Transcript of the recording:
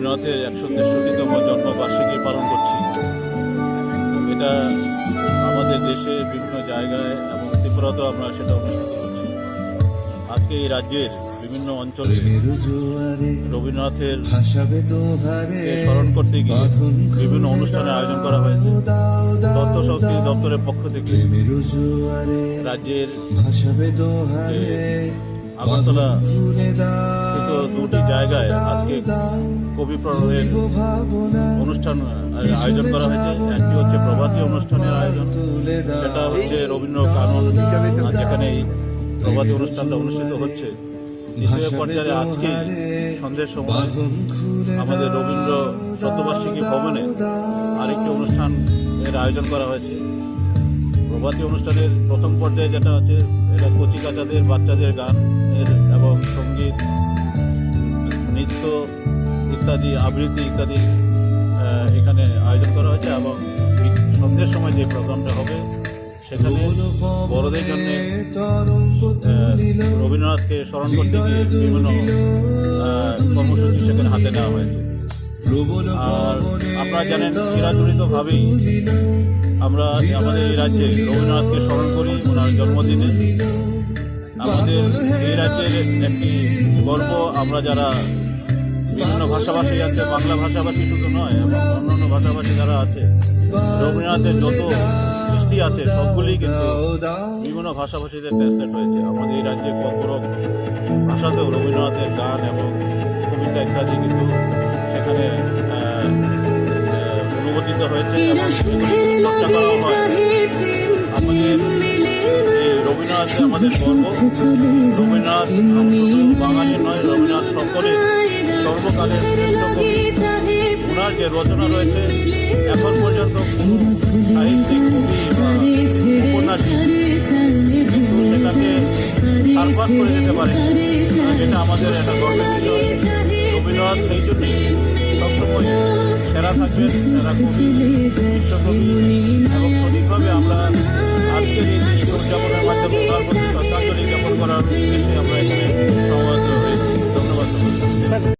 রবীন্দ্রনাথের একশো তেষট্টিতম জন্মবার্ষিকী পালন করছি। এটা আমাদের দেশে বিভিন্ন জায়গায় এবং ত্রিপুরাতেও আমরা সেটা অনুষ্ঠিত করছি। আজকে এই রাজ্যের বিভিন্ন অঞ্চলে রবীন্দ্রনাথের স্মরণ করতে গিয়ে বিভিন্ন অনুষ্ঠানের আয়োজন করা হয়েছে। তথ্য সংস্কৃতি দপ্তরের পক্ষ থেকে রাজ্যের আগরতলা খুলে দুটি জায়গায় আজকে কবি প্রণয়ের অনুষ্ঠান আয়োজন করা হয়েছে। একটি হচ্ছে প্রভাতী অনুষ্ঠানের আয়োজন, সেটা হচ্ছে রবীন্দ্র কানন যেখানে এই প্রভাতী অনুষ্ঠানটা অনুষ্ঠিত হচ্ছে। দ্বিতীয় পর্যায়ে আজকে সন্ধ্যের সময় আমাদের রবীন্দ্র শতবার্ষিকী ভবনে আরেকটি অনুষ্ঠান এর আয়োজন করা হয়েছে। প্রভাতী অনুষ্ঠানের প্রথম পর্যায়ে যেটা আছে কচি কাচাদের, বাচ্চাদের গান এবং সংগীত, নৃত্য ইত্যাদি, আবৃত্তি ইত্যাদি এখানে আয়োজন করা হয়েছে এবং সন্ধ্যের সময় যে প্রোগ্রামটা হবে, সেখানে বড়দের জন্য রবীন্দ্রনাথকে স্মরণ করতে গিয়ে বিভিন্ন কর্মসূচি সেখানে হাতে নেওয়া হয়েছে। আর আপনারা জানেন চিরাচরিতভাবেই আমরা আমাদের এই রাজ্যে রবীন্দ্রনাথকে স্মরণ করি ওনার জন্মদিনে। আমাদের এই রাজ্যের একটি গর্ব আমরা যারা বিভিন্ন ভাষাভাষী আছে বাংলা ভাষাভাষী শুধু নয় এবং অন্যান্য ভাষাভাষী যারা আছে রবীন্দ্রনাথের যত সৃষ্টি আছে সবগুলি কিন্তু বিভিন্ন ভাষাভাষীদের ট্রান্সলেট হয়েছে। আমাদের এই রাজ্যে ককরক ভাষাতেও রবীন্দ্রনাথের গান এবং কবিতা ইত্যাদি কিন্তু সেখানে অনুমোদিত হয়েছে। হয়। রবীন্দ্রনাথ আমাদের গর্ব রবীন্দ্রনাথ শুধু বাঙালি নয় রবীন্দ্রনাথ সকলে সর্বকালের শ্রেষ্ঠ কবি। ওনার যে রচনা রয়েছে এখন পর্যন্ত কোনো সাহিত্যিক কবি বা উপন্যাসিক সেটাকে করে যেতে পারে যেটা আমাদের একটা গর্বের বিষয়। সেই শিল্পী সবসময় সেরা থাকবেন, সেরা কবি বিশ্বকবি এবং সঠিকভাবে আমরা আজকের এই দৃষ্টি উদযাপনের মাধ্যমে তার প্রতি শ্রদ্ধাঞ্জলি জ্ঞাপন করার উদ্দেশ্যে আমরা এখানে সমাবেত হয়েছি। ধন্যবাদ।